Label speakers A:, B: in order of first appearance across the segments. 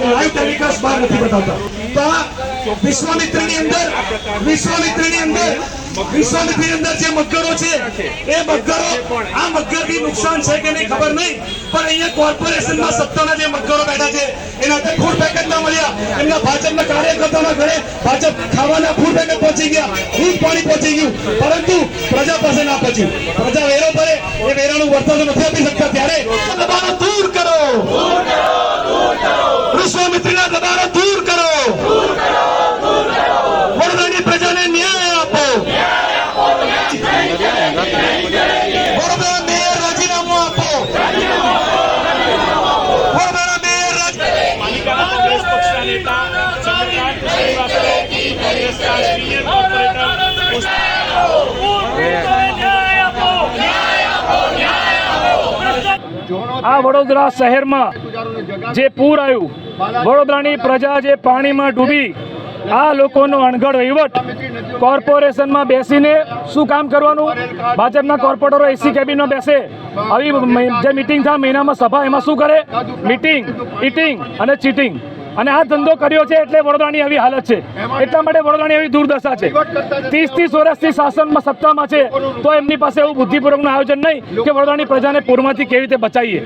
A: Live telecast બહાર નથી બતાવતા. તો આ વિશ્વામિત્રની અંદર વિશ્વામિત્રની અંદર વિશ્વામિત્રની અંદર જે મગરો છે એ મગરો આ મગરથી નુકસાન છે કે નહીં ખબર નહીં પણ અહીંયા કોર્પોરેશનમાં સત્તાના જે મગરો બેઠા છે એના હાથે ફૂડ પેકેટ ના મળ્યા. એમના ભાજપના કાર્યકર્તાઓના ઘરે ભાજપ ખાવાના ફૂડ પેકેટ પહોંચી ગયા. દૂધ પાણી પહોંચી ગયું. પરંતુ પ્રજા પાસે ના પહોંચ્યું. પ્રજા વેરો ભરે એ વેરાનું વર્તન નથી આપી શકતા ત્યારે. દબાણો દૂર કરો. વિશ્વામિત્રીના દબાણો દૂર
B: આ વડોદરા શહેરમાં જે પૂર આવ્યું, વડોદરાની પ્રજા જે પાણીમાં ડૂબી, આ લોકોનો અણઘડ વહીવટ, કોર્પોરેશનમાં બેસીને શું કામ કરવાનું? ભાજપના કોર્પોરેટરો એસી કેબિનમાં બેસે. આવી જે મિટિંગ થાય મહિનામાં સભા, એમાં શું કરે? મિટિંગ ઇટિંગ અને ચીટિંગ અને આ ધંધો કર્યો છે એટલે વડોદરાની આવી હાલત છે. એટલા માટે વડોદરાની એવી દુર્દશા છે. ત્રીસ ત્રીસ વર્ષથી શાસનમાં સત્તામાં છે તો એમની પાસે એવું બુદ્ધિપૂર્વકનું આયોજન નહીં કે વડોદરાની પ્રજાને પૂરમાંથી કેવી રીતે બચાવીએ.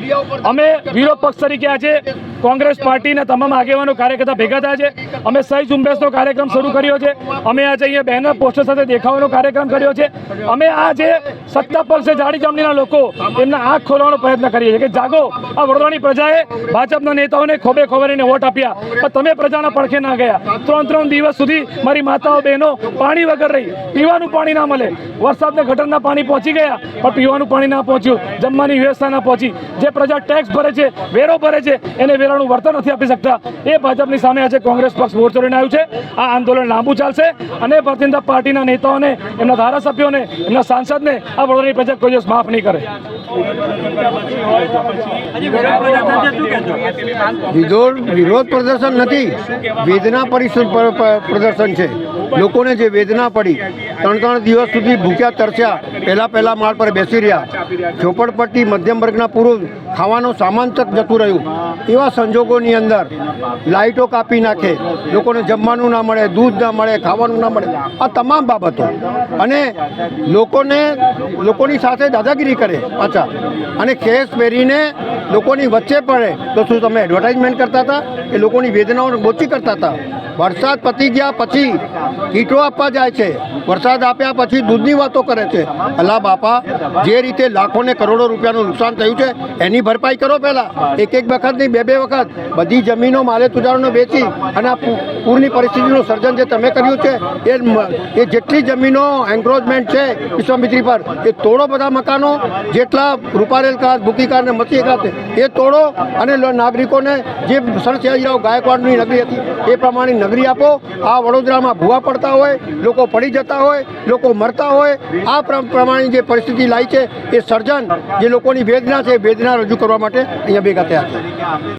B: અમે વિરોધ પક્ષ તરીકે આજે કોંગ્રેસ પાર્ટીના તમામ આગેવાનો કાર્યકર્તા ભેગા થયા છે. અમે સહી ઝુંબેશનો કાર્યક્રમ શરૂ કર્યો છે. અમે આજે અહીંયા બેનર પોસ્ટર સાથે દેખાવાનો કાર્યક્રમ કર્યો છે. અમે આ જે સત્તા પક્ષે જાડી જમણીના લોકો, એમના આંખ ખોલવાનો પ્રયત્ન કરીએ છીએ કે જાગો. આ વડોદરાની પ્રજાએ ભાજપના નેતાઓને ખોબે ખોબરીને વોટ આપ્યા. પણ તમે પ્રજાના પડખે ના ગયા. ત્રણ ત્રણ દિવસ સુધી મારી માતાઓ બહેનો પાણી વગર રહી. પીવાનું પાણી ના મળે. વરસાદને ગટરના પાણી પહોંચી ગયા, પણ પીવાનું પાણી ના પહોંચ્યું. જમવાની વ્યવસ્થા ના પહોંચી. જે પ્રજા ટેક્સ ભરે છે, વેરો ભરે છે, એને વેરાનું વળતર નથી આપી શકતા. એ ભાજપની સામે આજે કોંગ્રેસ પક્ષ મોરચો લઈને આવ્યું છે. આ આંદોલન લાંબુ ચાલશે અને ભારતીય પાર્ટીના નેતાઓને, એમના ધારાસભ્યોને, એમના સાંસદને આ વડોદરાની પ્રજા કોઈ દિવસ માફ નહીં કરે.
C: વિરોધ પ્રદર્શન નથી. વેદના પરિષદ પર- પર- પ્રદર્શન છે. લોકોને જે વેદના પડી ત્રણ ત્રણ દિવસ સુધી ભૂખ્યા, તરસ્યા, પહેલાં પહેલાં માળ પર બેસી રહ્યા. ઝોપડપટ્ટી મધ્યમ વર્ગના પૂરું ખાવાનું સામાન તક જતું રહ્યું. એવા સંજોગોની અંદર લાઇટો કાપી નાખે. લોકોને જમવાનું ના મળે, દૂધ ના મળે, ખાવાનું ના મળે. આ તમામ બાબતો. અને લોકોને, લોકોની સાથે દાદાગીરી કરે પાછા. અને કેસ પહેરીને લોકોની વચ્ચે પડે. તો શું તમે એડવર્ટાઇઝમેન્ટ કરતા હતા? કે લોકોની વેદનાઓને બોચી કરતા હતા? વરસાદ પતી ગયા પછી કીટો આપવા જાય છે. વરસાદ આપ્યા પછી દૂધની વાતો કરે છે. અલા બાપા, જે રીતે લાખો ને કરોડો રૂપિયાનું નુકસાન થયું છે, એની ભરપાઈ કરો પહેલાં. એક એક વખત નહીં, બે બે વખત. બધી જમીનો માલે તુજારોને વેચી અને આ પૂરની પરિસ્થિતિનું સર્જન જે તમે કર્યું છે, એ એ જેટલી જમીનો એન્ક્રોચમેન્ટ છે વિશ્વામિત્રી પર, એ તોડો બધા મકાનો, જેટલા રૂપારેલ કાર ભૂકીકાર ને મતી કાર એ તોડો અને નાગરિકોને જે સરસિયાજીરાવ ગાયકવાડની નગરી હતી, એ પ્રમાણે નગરી આપો. આ વડોદરામાં ભૂવા પડતા હોય, લોકો પડી જતા હોય, લોકો મરતા હોય, આ પ્ર- પ્રમાણે જે પરિસ્થિતિ લાવી છે, એ સર્જન જે લોકોની વેદના છે વેદના રજૂ કરવા માટે અહીંયા ભેગા થયા છે.